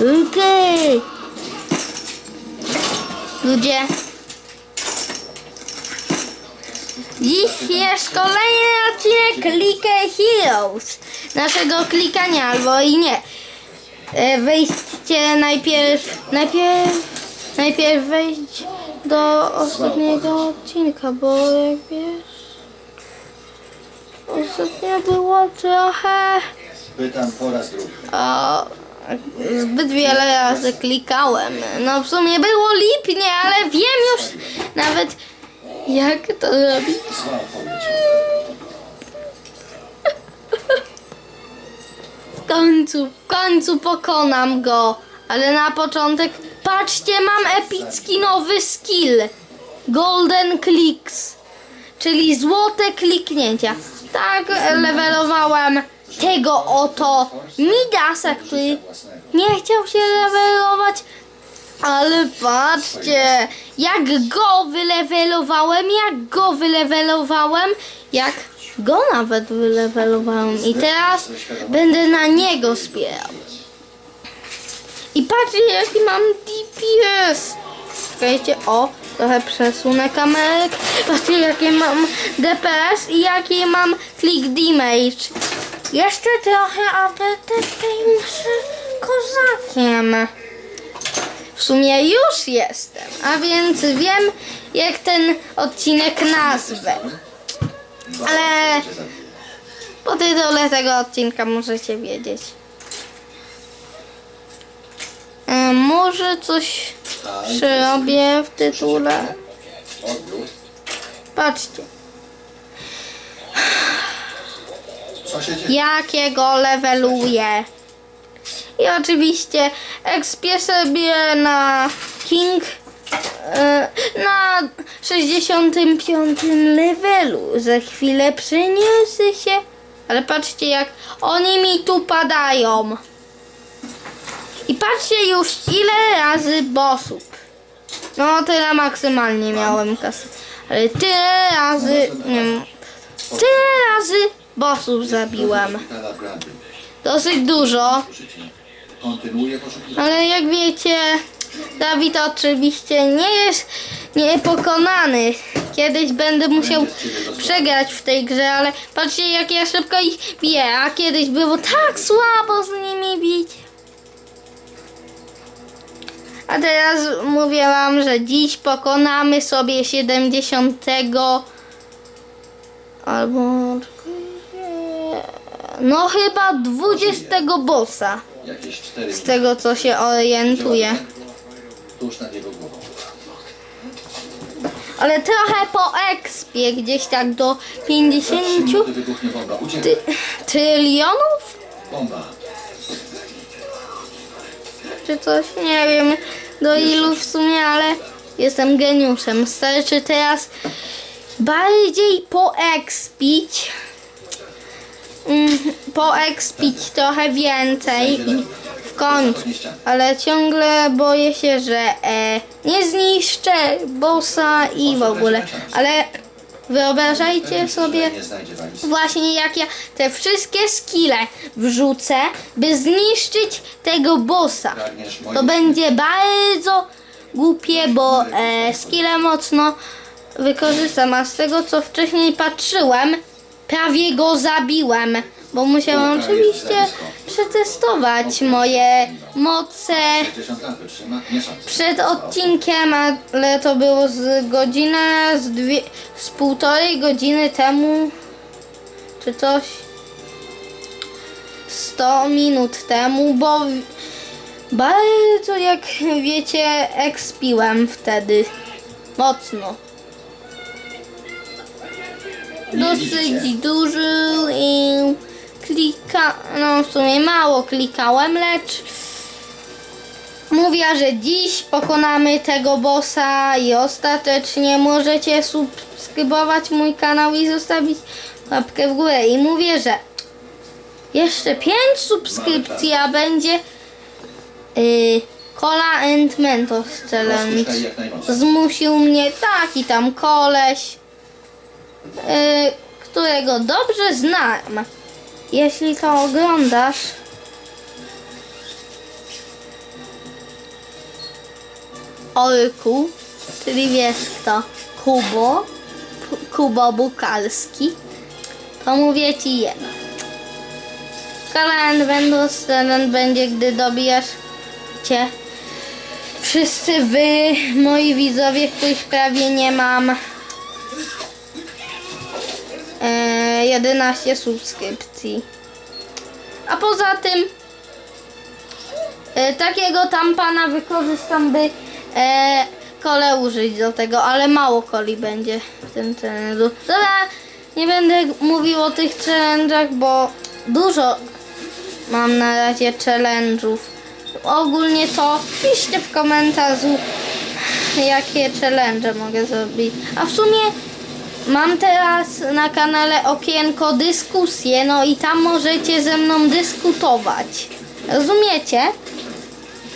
Okej. Ludzie. Dziś jest kolejny odcinek Click Heroes. Naszego klikania albo i nie. E, Wejdźcie najpierw. Najpierw. Najpierw wejdź do ostatniego odcinka, bo jak wiesz. Ostatnio było trochę. Pytam po raz drugi. O, zbyt wiele razy klikałem. No w sumie było lipnie, ale wiem już nawet jak to robić. W końcu, w końcu pokonam go. Ale na początek, patrzcie, mam epicki nowy skill. Golden Clicks, czyli złote kliknięcia. Tak levelowałem tego oto Midasa, który nie chciał się levelować. Ale patrzcie, jak go wylewelowałem, jak go wylewelowałem, jak go nawet wylewelowałem. I teraz będę na niego spierał. I patrzcie, jaki mam DPS. Czekajcie, o, trochę przesunę kamerek. Patrzcie, jakie mam DPS i jakie mam click damage. Jeszcze trochę, aby też kozakiem. W sumie już jestem, a więc wiem, jak ten odcinek nazwę. Ale po tytule tego odcinka możecie wiedzieć. E, może coś przerobię w tytule. Patrzcie, Co się dzieje? jakiego leveluję. I oczywiście ekspię sobie na King e, na 65 levelu. Za chwilę przeniosę się. Ale patrzcie jak oni mi tu padają. I patrzcie już ile razy bossów. No tyle maksymalnie miałem kasy. Ale tyle razy, nie wiem, tyle razy bossów Brandy. Dosyć dużo. Ale jak wiecie, Dawid oczywiście nie jest niepokonany. Kiedyś będę musiał przegrać w tej grze, ale patrzcie jak ja szybko ich biję, a kiedyś było tak słabo z nimi bić. A teraz mówię wam, że dziś pokonamy sobie 70 albo no chyba 20 bossa. Jakieś cztery Z tego co się orientuję. tuż nad jego głową. Ale trochę po expie, gdzieś tak do 50 Za trzy minuty wybuchnie bomba. Uciekaj. ty, trylionów? Bomba. Czy coś? Nie wiem do ilu w sumie, ale jestem geniuszem. Starczy teraz bardziej poekspić. Mm, Poekspić trochę więcej i w końcu. Ale ciągle boję się, że e, nie zniszczę bossa i w ogóle. Ale wyobrażajcie sobie właśnie jak ja te wszystkie skille wrzucę, by zniszczyć tego bossa. To będzie bardzo głupie, bo e, skille mocno wykorzystam, a z tego co wcześniej patrzyłem, prawie go zabiłem, bo musiałam oczywiście przetestować moje moce 60 lat wytrzyma? Nie sądzę. przed odcinkiem, ale to było z godzina, z, dwie, z półtorej godziny temu, czy coś. 100 minut temu, bo bardzo jak wiecie, ekspiłem wtedy. Mocno. Dosyć duży i klika, no w sumie mało klikałem, lecz Mówię, że dziś pokonamy tego bossa i ostatecznie możecie subskrybować mój kanał i zostawić łapkę w górę. I mówię, że jeszcze 5 subskrypcji, a będzie yy, Cola and Mentos Challenge. Zmusił mnie taki tam koleś, którego dobrze znam. Jeśli to oglądasz, Orku, czyli wiesz kto, Kubo, Kubo Bukalski, to mówię ci jedno. Kalend Vendus będzie, gdy dobijasz cię. Wszyscy wy, moi widzowie, których prawie nie mam. 11 subskrypcji. A poza tym e, takiego tam pana wykorzystam, by e, kole użyć do tego, ale mało coli będzie w tym challenge'u. Dobra, nie będę mówił o tych challenge'ach, bo dużo mam na razie challenge'ów. Ogólnie to piszcie w komentarzu, jakie challenge mogę zrobić. A w sumie mam teraz na kanale okienko dyskusje, no i tam możecie ze mną dyskutować. Rozumiecie?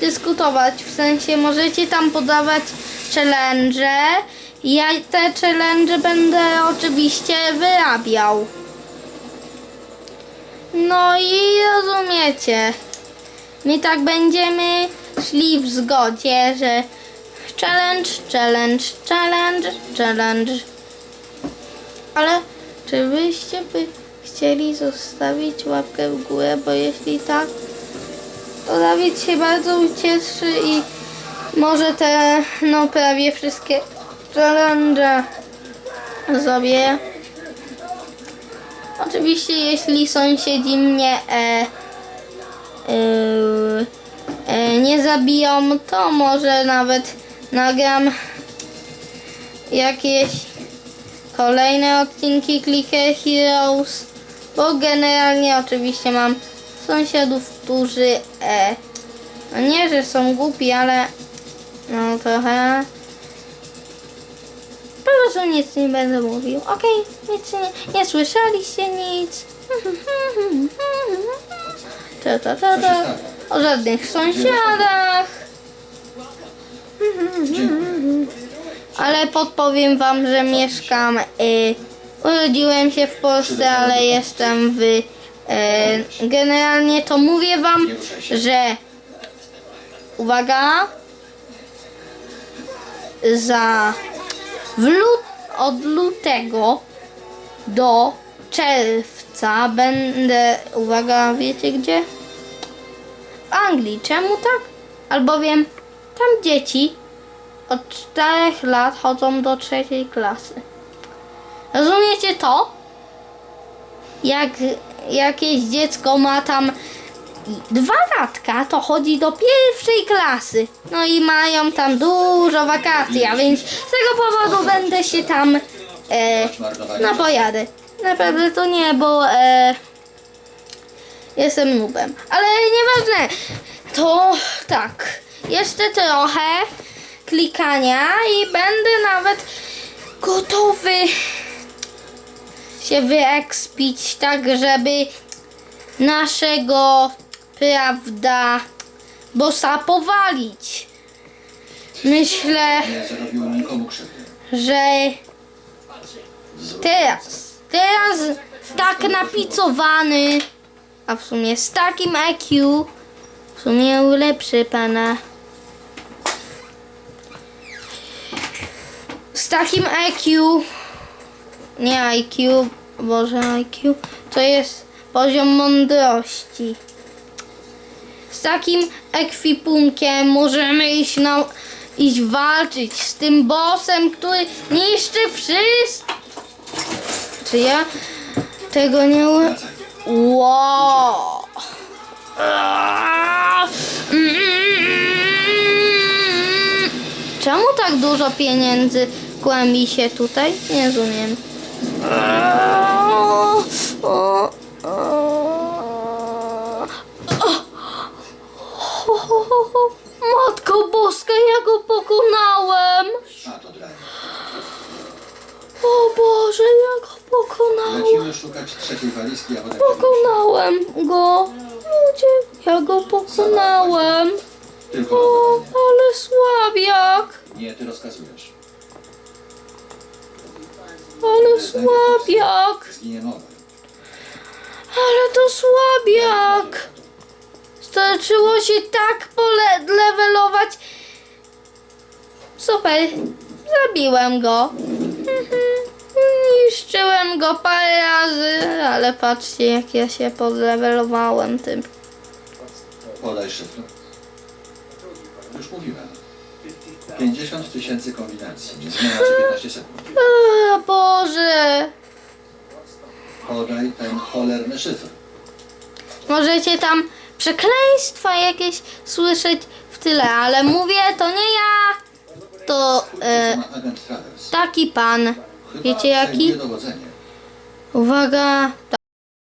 Dyskutować, w sensie możecie tam podawać challenge. Ja te challenge będę oczywiście wyrabiał. No i rozumiecie. My tak będziemy szli w zgodzie, że challenge, challenge, challenge, challenge. Ale czy byście by chcieli zostawić łapkę w górę, bo jeśli tak, to Dawid się bardzo ucieszy i może te, no prawie wszystkie challenge zrobię. Oczywiście jeśli sąsiedzi mnie e, Yy, yy, nie zabiją, to może nawet nagram jakieś kolejne odcinki Clicker Heroes, bo generalnie oczywiście mam sąsiadów, którzy e, no nie, że są głupi, ale no trochę po prostu nic nie będę mówił. Okej, nic nie, nie słyszeliście nic. Ta, ta, ta, ta. O żadnych sąsiadach. Ale podpowiem wam, że mieszkam. Y, urodziłem się w Polsce, ale jestem w. Y, generalnie to mówię wam, że. Uwaga. Za. W lut, od lutego do czerwca będę. Uwaga, wiecie gdzie? W Anglii. Czemu tak? Albowiem tam dzieci od 4 lat chodzą do trzeciej klasy. Rozumiecie to? Jak jakieś dziecko ma tam dwa latka, to chodzi do pierwszej klasy. No i mają tam dużo wakacji, a więc z tego powodu będę się tam e, no pojadę. Naprawdę to nie, bo e, jestem nubem. Ale nieważne. To tak. Jeszcze trochę klikania i będę nawet gotowy się wyekspić tak, żeby naszego, prawda, bossa powalić. Myślę, że teraz, teraz tak napicowany, a w sumie z takim EQ, w sumie ulepszy pana. Z takim EQ, nie IQ, Boże IQ, to jest poziom mądrości. Z takim ekwipunkiem możemy iść na, iść walczyć z tym bossem, który niszczy wszystko. Czy ja tego nie u... Wracaj. Wow. Mm. Czemu tak dużo pieniędzy kłębi się tutaj? Nie rozumiem. O, o, o. Matko Boska, ja go pokonałem! O Boże, ja go pokonałem! Lecimy szukać trzeciej walizki, a potem... Pokonałem go! Ludzie, ja go pokonałem! Tylko O, ale słabiak! Nie, ty rozkazujesz. Ale słabiak! Ale to słabiak! Starczyło się tak pole- levelować Super. Zabiłem go. Niszczyłem go parę razy, ale patrzcie jak ja się podlewelowałem tym. Podaj szyfr. Już mówiłem. 50 tysięcy kombinacji. Zmiana co 15 sekund. O Boże. Podaj ten cholerny szyfr. Możecie tam przekleństwa jakieś słyszeć w tyle, ale mówię, to nie ja. To e, Co ma agent Travers? taki pan. Chyba Wiecie jaki? dowodzenie. Uwaga,